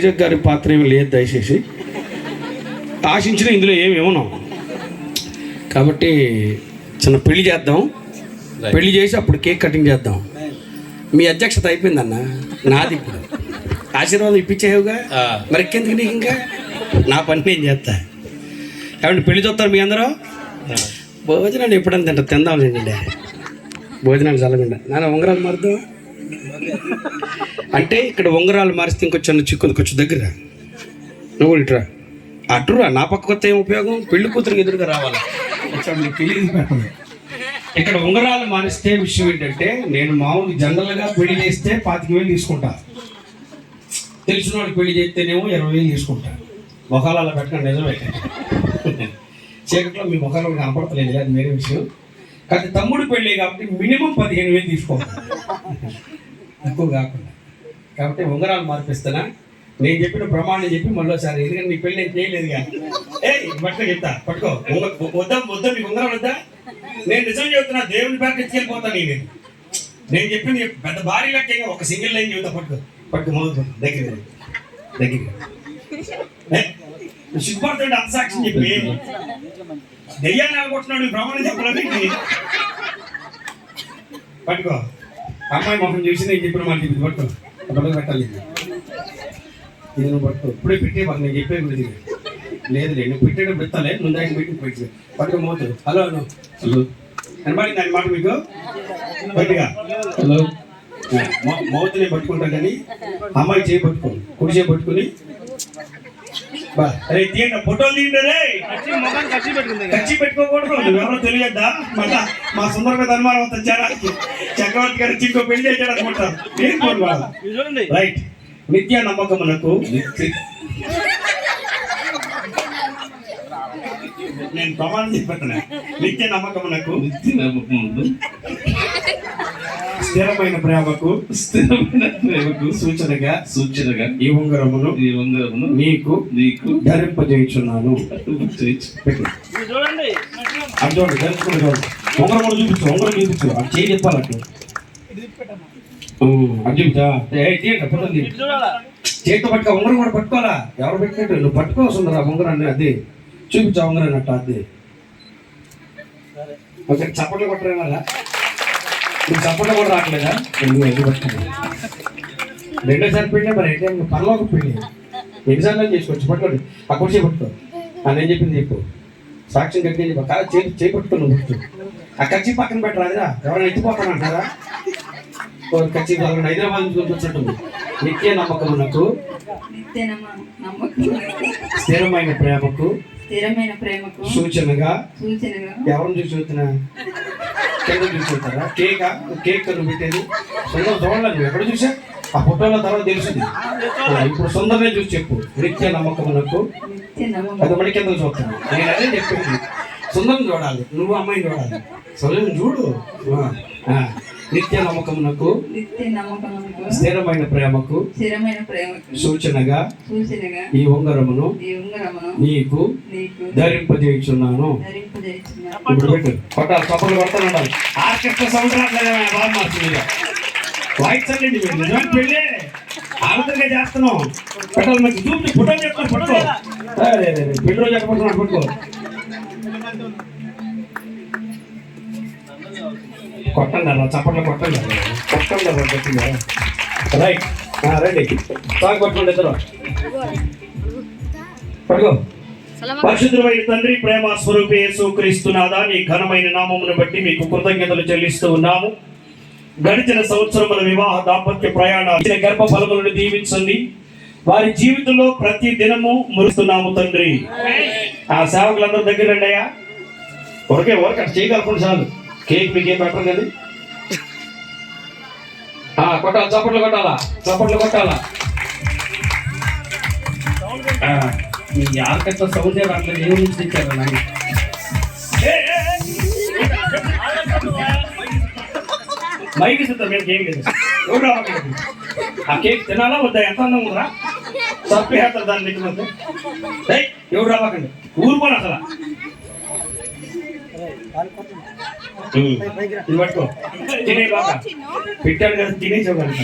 విజయ్ గారి పాత్ర ఏమి లేదు దయచేసి. ఆశించిన ఇందులో ఏమి ఇవ్వను. కాబట్టి చిన్న పెళ్ళి చేద్దాం. పెళ్ళి చేసి అప్పుడు కేక్ కటింగ్ చేద్దాం. మీ అధ్యక్షత అయిపోయిందన్న. నాది ఇప్పుడు. ఆశీర్వాదం ఇప్పించేవుగా. మరి ఇంకెందుకు నీకు ఇంకా? నా పని నేను చేస్తా. ఏమంటే పెళ్ళి చూస్తారు మీ అందరూ? భోజనాలు ఎప్పుడైనా తింటా తిందాం లేండి. భోజనాలు చల్లకుండా నాన్న ఉంగరాలు మారుద్దాం. అంటే ఇక్కడ ఉంగరాలు మారిస్తే ఇంకొచ్చి చిక్కుంది కొంచెం దగ్గర. నువ్వు ఇటురా అటురా నా పక్క కొత్త ఏం ఉపయోగం? పెళ్ళి కూతురికి ఎదురుగా రావాలి. ఇక్కడ ఉంగరాలు మారిస్తే విషయం ఏంటంటే నేను మామూలు జనరల్గా పెళ్ళి చేస్తే పాతిక వేలు తీసుకుంటా. తెలిసిన వాడికి పెళ్ళి చేస్తేనేమో ఇరవై వేలు తీసుకుంటా. ముఖాలు అలా పెట్టకండి నిజమే. చీకట్లో మీ ముఖాలు కనపడతలేదు అది వేరే విషయం. కానీ తమ్ముడు పెళ్ళి కాబట్టి మినిమం పదిహేను వేలు తీసుకోవాలి తక్కువ కాకుండా. కాబట్టి ఉంగరాలు మార్పిస్తున్నా. నేను చెప్పిన ప్రమాణం చెప్పి మళ్ళీసారి ఎందుకంటే నీ పెళ్ళి నేను చేయలేదు కానీ. ఏ బట్ట చెప్తా పట్టుకో. ఉంగ- వద్దా వద్దా మీకు ఉంగరం వద్దా? నేను నిజం చెప్తున్నా దేవుని పేరు ఎత్తుకెళ్ళిపోతాను నేను నేను చెప్పింది పెద్ద భారీ లెక్క ఒక సింగిల్ లైన్ చెబుతా పట్టుకో. పట్టుకో మొదలు దగ్గర దగ్గర ఏ? సిగ్గుపడుతుంటే అంత సాక్ష్యం చెప్పి దెయ్యాన్ని అనుకుంటున్నాడు ప్రమాణం చెప్పలేదు పట్టుకో. అమ్మాయి మొహం చూసి నేను చెప్పిన మాట చెప్పింది పట్టుకో. డబ్బులు పెట్టాలి ఇది పట్టుకో. ఇప్పుడే పెట్టే మాకు నేను చెప్పేది లేదు లేదు నువ్వు పెట్టేటప్పుడు పెట్టాలి. ముందు ఆయన పెట్టి పెట్టి పట్టుకో మోతు హలో అను హలో. కనబడింది దాని మాట మీకు? గట్టిగా హలో. మౌత్ని పట్టుకుంటా కానీ అమ్మాయి చేయి పట్టుకో. కుడి చేయి పట్టుకుని. అరే తీయండి ఫోటోలు తీయండి రే కచ్చి పెట్టుకోకూడదు నువ్వెవరో తెలియద్దా? మళ్ళా మా సుందర మీద అనుమానం జనానికి చక్రవర్తి గారు ఇంకో పెళ్ళి చేశాడు? రైట్. నిత్య నమ్మకమునకు నేను ప్రమాణం చెప్పిన నిత్య నమ్మకమునకు నిత్య నమ్మకముందు స్థిరమైన ప్రేమకు స్థిరమైన ప్రేమకు సూచనగా సూచనగా ఈ ఉంగరమును ఈ ఉంగరమును నీకు నీకు ధరింపజేయుచున్నాను. పెట్టు అది చూడండి. ధరించుకుని చూడండి ఉంగరం కూడా చూపించు ఉంగరం చూపించు. అది చేయి చెప్పాలట్టు అది చూపించా. చేతితో పట్టుకో ఉంగరం కూడా పట్టుకోవాలా? ఎవరు పెట్టినట్టు? నువ్వు పట్టుకోవాల్సింది ఆ ఉంగరాన్ని అది. చూపించా ఉంగరం అట్ట అది. ఓకే చప్పట్లు కొట్టరా నువ్వు చప్పట్లు కూడా రావట్లేదా? నువ్వు ఎందుకు పట్టుకున్నావు? రెండోసారి పెళ్ళే మరి అయితే పరలోకి పెళ్ళి. ఎన్నిసార్లు చేసుకోవచ్చు పట్టుకోండి. ఆ కుర్చీ పట్టుకో. ఆ నేను చెప్పింది చెప్పు. సాక్ష్యం గట్టిగా చెప్పు. కాదు పట్టుకో నువ్వు పట్టు ఆ కచ్చి పక్కన పెట్టరాదురా ఎవరైనా ఎత్తిపోతానంటారా కచ్చి హైదరాబాద్ నుంచి వచ్చినట్టుంది నిత్య నమ్మకం స్థిరమైన ప్రేమకు. స్థిరమైన ప్రేమకు. సూచనగా. సూచనగా. ఎవరిని చూసి చూస్తున్నా కింద చూసి చూస్తారా? కేక్? కేక్ నువ్వు పెట్టేది? సుందరం చూడలేదు నువ్వు ఎక్కడ చూసా? ఆ ఫోటోలో తర్వాత తెలుస్తుంది ఆ, ఇప్పుడు సుందరనే చూసి చెప్పు. నిత్య నమ్మకం అది మడి కింద చూస్తాను. నేను అదే చెప్పింది. సుందరం చూడాలి. నువ్వు అమ్మాయిని చూడాలి. సుందరం చూడు. నిత్య నమ్మకమునకు నిత్య నమ్మకమునకు స్థిరమైన ప్రేమకు స్థిరమైన ప్రేమకు సూచనగా సూచనగా ఈ ఉంగరమును ఈ ఉంగరమును నీకు నీకు ధరింపజేయుచున్నాను. ఇప్పుడు పెట్టు. ఆర్కెస్ట్రా సౌండ్ రావట్లేదు బాగా మార్చింది వాయిచ్చండి మీరు నిజమైన పెళ్ళే. ఆనందంగా చేస్తున్నాం. పెట్టాలి మంచి చూపి ఫోటో చెప్తాను పట్టుకో పెళ్ళి రోజు ఎక్కడ పట్టుకున్నాడు పట్టుకో కొట్టండి అలా చప్పట్లు కొట్టండి కొట్టండి అలా రైట్. రండి. బాగా కొట్టుకోండి ఇద్దరు. పట్టుకో. పరిశుద్ధమైన తండ్రి ప్రేమ స్వరూప యేసు క్రీస్తునాథా నీ ఘనమైన నామమును బట్టి మీకు కృతజ్ఞతలు చెల్లిస్తూ ఉన్నాము. గడిచిన సంవత్సరముల వివాహ దాంపత్య ప్రయాణాలు. గర్భ ఫలములను దీవించండి. వారి జీవితంలో ప్రతి దినము మురుస్తున్నాము తండ్రి. ఆ సేవకులందరి దగ్గర రండి అయ్యా ఒరక అట్లా చేయగలకుండా చాలు. కేక్ మీకేం పెట్టరు కానీ కొట్టాలి? చప్పట్లు కొట్టాలా? చప్పట్లు కొట్టాలా? ఆ, ఈ ఆర్కెస్ట్రా సౌండ్ రావట్లేదు ఏం నుంచి తెచ్చారు నాకు మైక్ ఇస్తుంది మేము కేక్ ఆ కేక్ తినాలా వద్దా? ఎంత అందం ఉందా చంపేస్తారు దాన్ని దగ్గర వద్ద ఏయ్, ఎవరు రావకండి ఊరుకోను అసలు. ఇది పట్టుకో తినే బాగా పెట్టాడు కదా తినేసావు కనుక